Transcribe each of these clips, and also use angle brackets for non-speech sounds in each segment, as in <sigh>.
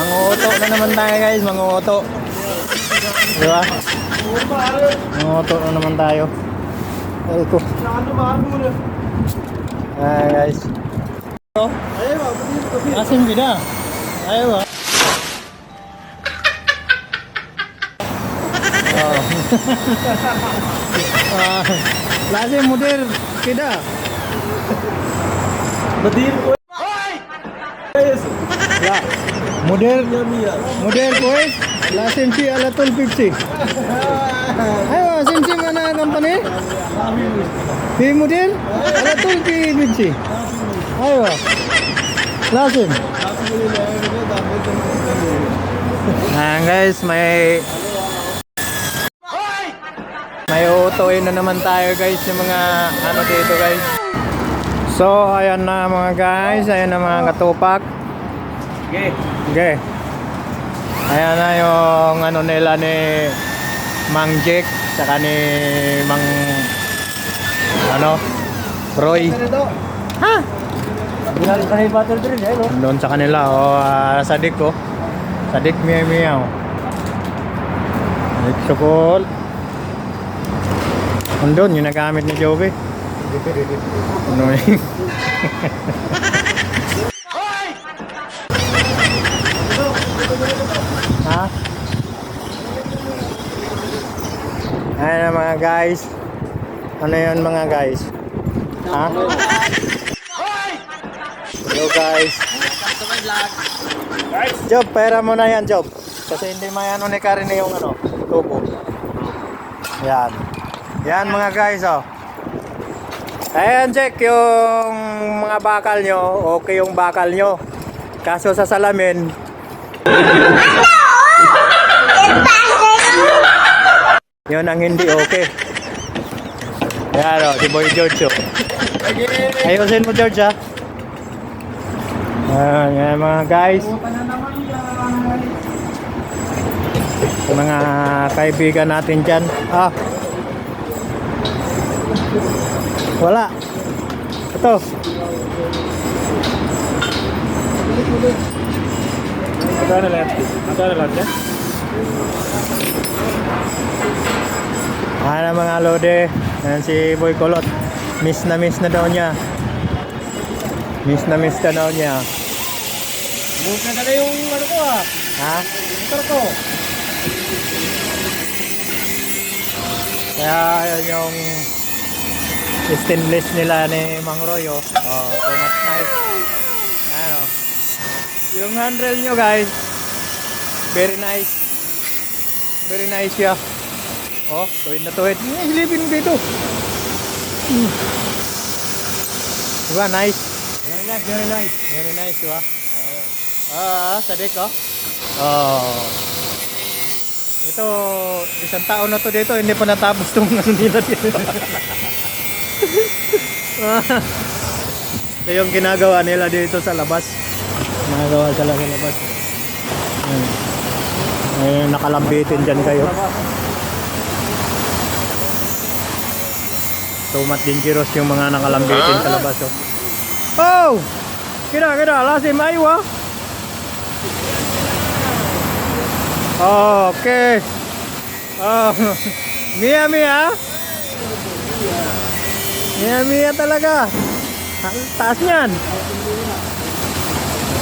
Manguuto na naman tayo guys, manguuto. Di ba? Manguuto na naman tayo. Ay ko. Ay guys. Ito. Asim bida. Ayaw ah. Oh. Ah, Lazim <laughs> mudir kida. Badir ko. La. Mudir mudir pues. Lazim si alatul pipsi. Ayo asim si mana company? Mudir alatul pi pipsi. Ayo. Lazim. Nah guys, may may utuin na naman tayo guys yung mga ano dito guys. So ayan na mga guys, ayan na mga katupak. Okay. Okay. Ayan na yung ano nila ni Mang Jake saka ni Mang ano Roy. Ha? Binalik sa battle din eh, no? Doon sa kanila o ah, sadik ko. Sadik miyaw miyaw. Sadik sukol. Andun, yung nagamit ni Joby. <laughs> Ano yun? <laughs> Ayan na mga guys. Ano yun mga guys? Ha? Hello guys. Job, pera mo na yan, Job. Kasi hindi mayano ni Karin yung ano, tubo. Yan. Yan mga guys, oh. Ayan, check yung mga bakal nyo. Okay yung bakal nyo. Kaso sa salamin, yun ang hindi okay. Yan, oh, si Boy George, oh. Ayusin mo, George, ha? Ayan, yan mga guys. Mga kaibigan natin dyan. Ah. Wala. Ito. Magkano lahat? Magkano lahat yan? Ano mga lode. Ayan si Boy Kulot. Miss na miss na daw niya. Miss na miss ka daw niya. Bukas na talaga yung ano ko ah. Ha? Motor ko. Kaya yun yung stainless nila ni Mang Roy oh. Oh, so much nice. Ayan oh. Yung handrail nyo guys, very nice. Very nice siya. Oh, tuwid na tuwid. Eh, hilipin mo dito. Hmm. Diba, nice? Very nice, very nice. Very nice, diba? Ah, sadik oh. Oh. Ito, isang taon na to dito, hindi pa natapos itong <laughs> ano nila dito. <laughs> Ito yung ginagawa nila dito sa labas. Ginagawa sila sa labas. Ayun. Ayun, nakalambitin dyan kayo. Tumat dangerous yung mga nakalambitin sa labas. Oh! Oh! Kira, kira, lasim ayo ah. Okay. Oh, <laughs> Mia Mia. Mia Mia talaga. Ang Taas niyan.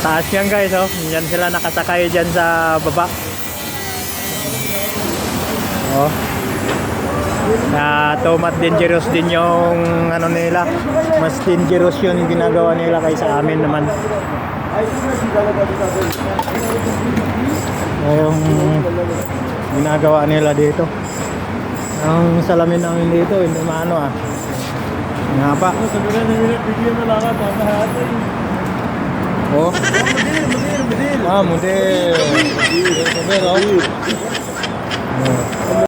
Taas yan guys oh. Yan sila nakasakay dyan sa baba. Oh. Na tomat dangerous din yung ano nila. Mas dangerous yung ginagawa nila kaysa amin naman. yung ginagawa nila dito. Ang salamin namin dito, hindi maano ah. Nga pa. Mahati. Oh. Ah, model. Model. Oh.